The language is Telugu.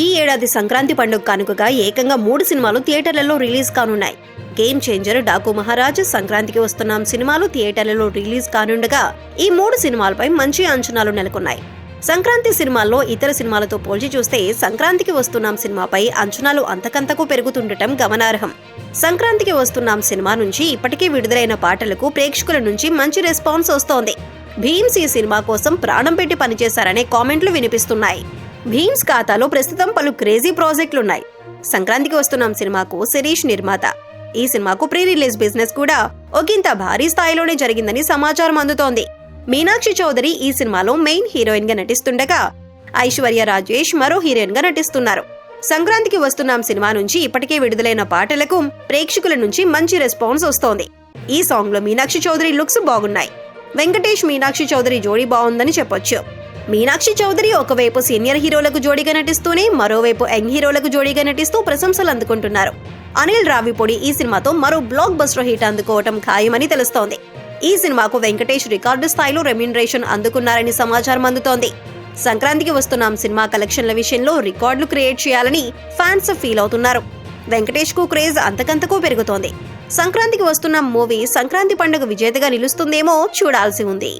ఈ ఏడాది సంక్రాంతి పండుగ కానుకగా ఏకంగా మూడు సినిమాలు థియేటర్లలో రిలీజ్ కానున్నాయి. గేమ్ చేంజర్ డాకు మహారాజ్ సంక్రాంతికి వస్తున్నాం సినిమాలు థియేటర్లలో రిలీజ్ కానుండగా ఈ మూడు సినిమాలపై మంచి అంచనాలు నెలకొన్నాయి. సంక్రాంతి సినిమాల్లో ఇతర సినిమాలతో పోల్చి చూస్తే సంక్రాంతికి వస్తున్నాం సినిమాపై అంచనాలు అంతకంతకు పెరుగుతుండటం గమనార్హం. సంక్రాంతికి వస్తున్నాం సినిమా నుంచి ఇప్పటికే విడుదలైన పాటలకు ప్రేక్షకుల నుంచి మంచి రెస్పాన్స్ వస్తోంది. భీమ్స్ ఈ సినిమా కోసం ప్రాణం పెట్టి పనిచేశారనే కామెంట్లు వినిపిస్తున్నాయి. భీమ్స్ ఖాతాలో ప్రస్తుతం పలు క్రేజీ ప్రాజెక్టులున్నాయి. సంక్రాంతికి వస్తున్నాం సినిమాకు శిరీష్ నిర్మాత. ఈ సినిమాకు ప్రీ రిలీజ్ బిజినెస్ కూడా ఒకంత భారీ స్థాయిలోనే జరిగిందని సమాచారం అందుతోంది. మీనాక్షి చౌదరి ఈ సినిమాలో మెయిన్ హీరోయిన్గా నటిస్తుండగా ఐశ్వర్య రాజేష్ మరో హీరోయిన్గా నటిస్తున్నారు. సంక్రాంతికి వస్తున్నాం సినిమా నుంచి ఇప్పటికే విడుదలైన పాటలకు ప్రేక్షకుల నుంచి మంచి రెస్పాన్స్ వస్తోంది. ఈ సాంగ్లో మీనాక్షి చౌదరి లుక్స్ బాగున్నాయి. వెంకటేష్ మీనాక్షి చౌదరి జోడీ బాగుందని చెప్పొచ్చు. మీనాక్షి చౌదరి ఒకవైపు సీనియర్ హీరోలకు జోడీగా నటిస్తూనే మరోవైపు యంగ్ హీరోలకు జోడీగా నటిస్తూ ప్రశంసలు అందుకుంటున్నారు. అనిల్ రావిపొడి ఈ సినిమాతో మరో బ్లాక్ బస్టర్ హిట్ అందుకోవటం ఖాయమని తెలుస్తోంది. ఈ సినిమాకు వెంకటేష్ రికార్డు స్థాయిలో రెమ్యునరేషన్ అందుకున్నారని సమాచారం అందుతోంది. సంక్రాంతికి వస్తున్నాం సినిమా కలెక్షన్ల విషయంలో రికార్డులు క్రియేట్ చేయాలని ఫ్యాన్స్ ఫీల్ అవుతున్నారు. వెంకటేష్కు క్రేజ్ అంతకంతకు పెరుగుతోంది. సంక్రాంతికి వస్తున్న మూవీ సంక్రాంతి పండుగ విజేతగా నిలుస్తుందేమో చూడాల్సి ఉంది.